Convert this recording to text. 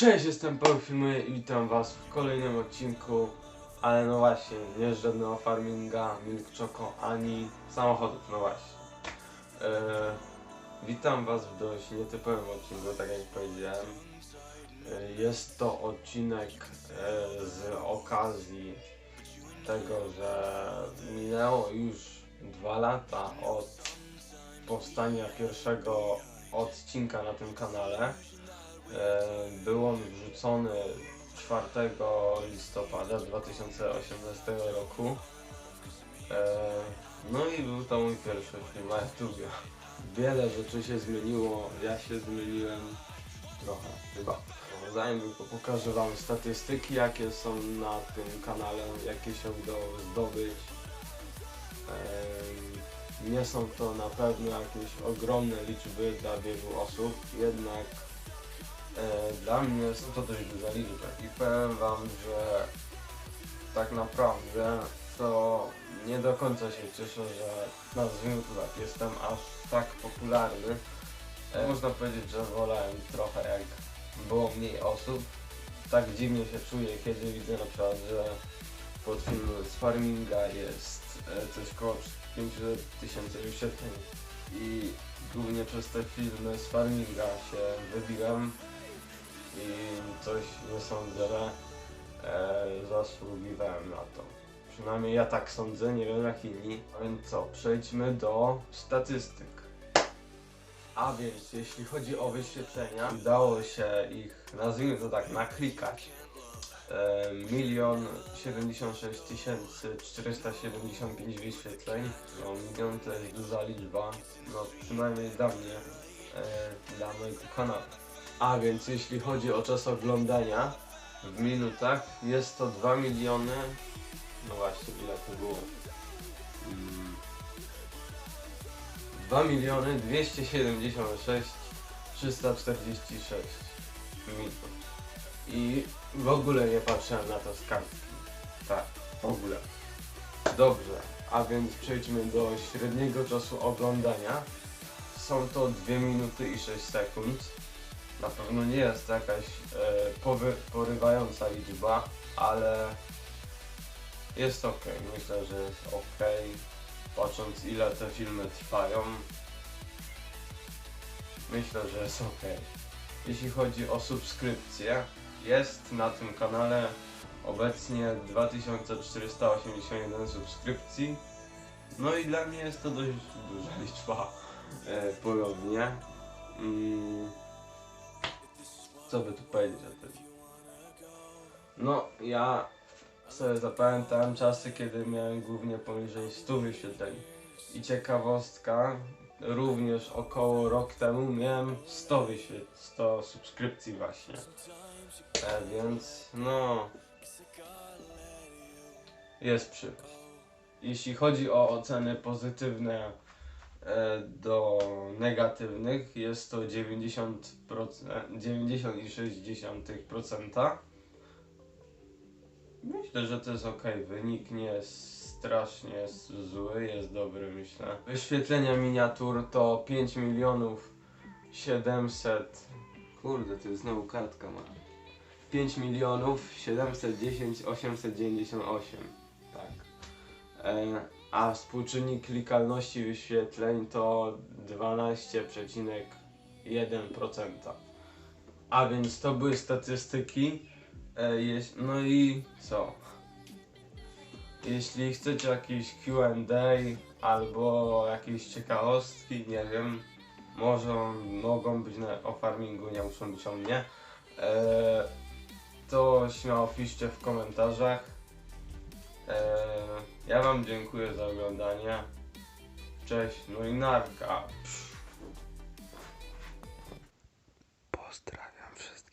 Cześć, jestem Filmuję i witam was w kolejnym odcinku Ale no właśnie, nie żadnego farminga, milk choco, ani samochodów, no właśnie. E, Witam was w dość nietypowym odcinku, tak jak powiedziałem. E, Jest to odcinek e, z okazji tego, że minęło już dwa lata od powstania pierwszego odcinka na tym kanale Był on wrzucony 4 listopada 2018 roku. E, No i był to mój pierwszy film na YouTube. Wiele rzeczy się zmieniło, ja się zmieniłem trochę chyba. Zanim tylko pokażę wam statystyki jakie są na tym kanale, jakie się udało zdobyć. Em, Nie są to na pewno jakieś ogromne liczby dla wielu osób, jednak E, Dla mnie jest to dość duża liczba i powiem wam, że tak naprawdę to nie do końca się cieszę, że nazwijmy to tak, jestem aż tak popularny. E, Można powiedzieć, że wolałem trochę jak było mniej osób. Tak dziwnie się czuję, kiedy widzę na przykład, że pod film z farminga jest e, coś koło 500 tysięcy wyświetleń i głównie przez te filmy z farminga się wybiłem i coś nie sądzę, że e, zasługiwałem na to. Przynajmniej ja tak sądzę, nie wiem jak inni. A więc co, przejdźmy do statystyk. A więc jeśli chodzi o wyświetlenia, udało się ich, nazwijmy to tak, naklikać. E, Milion siedemdziesiąt sześć tysięcy czterysta siedemdziesiąt pięć wyświetleń. No milion to jest duża liczba, no przynajmniej dla mnie, e, dla mojego kanału. A więc jeśli chodzi o czas oglądania w minutach, jest to 2 miliony. No właśnie, ile to było? Mm. 2 miliony 276 346 minut. I w ogóle nie patrzyłem na to z kartki. Tak, w ogóle. Dobrze, a więc przejdźmy do średniego czasu oglądania. Są to 2 minuty i 6 sekund. Na pewno nie jest jakaś e, powy, porywająca liczba, ale jest ok. Myślę, że jest ok. Patrząc ile te filmy trwają, myślę, że jest ok. Jeśli chodzi o subskrypcje, jest na tym kanale obecnie 2481 subskrypcji. No i dla mnie jest to dość duża liczba e, ponownie. Mm. Co by tu powiedzieć o tym? No, ja sobie zapamiętałem czasy, kiedy miałem głównie poniżej 100 wyświetleń. I ciekawostka, również około rok temu miałem 100 wyświetleń, 100 subskrypcji właśnie. E, więc no... Jest przyrost. Jeśli chodzi o oceny pozytywne do negatywnych jest to 90%, 90,6%. Myślę, że to jest ok. Wynik nie jest strasznie zły, jest dobry, myślę. Wyświetlenia miniatur to 5 milionów 700. Kurde, to jest znowu kartka ma. 5 milionów 710 898. Tak. E, a współczynnik klikalności wyświetleń to 12,1%. A więc to były statystyki. E, no i co? Jeśli chcecie jakieś QA albo jakieś ciekawostki, nie wiem, może mogą być na, o farmingu, nie muszą być o mnie, e, to śmiało piszcie w komentarzach. E, ja Wam dziękuję za oglądanie. Cześć, no i narka. Pozdrawiam wszystkich.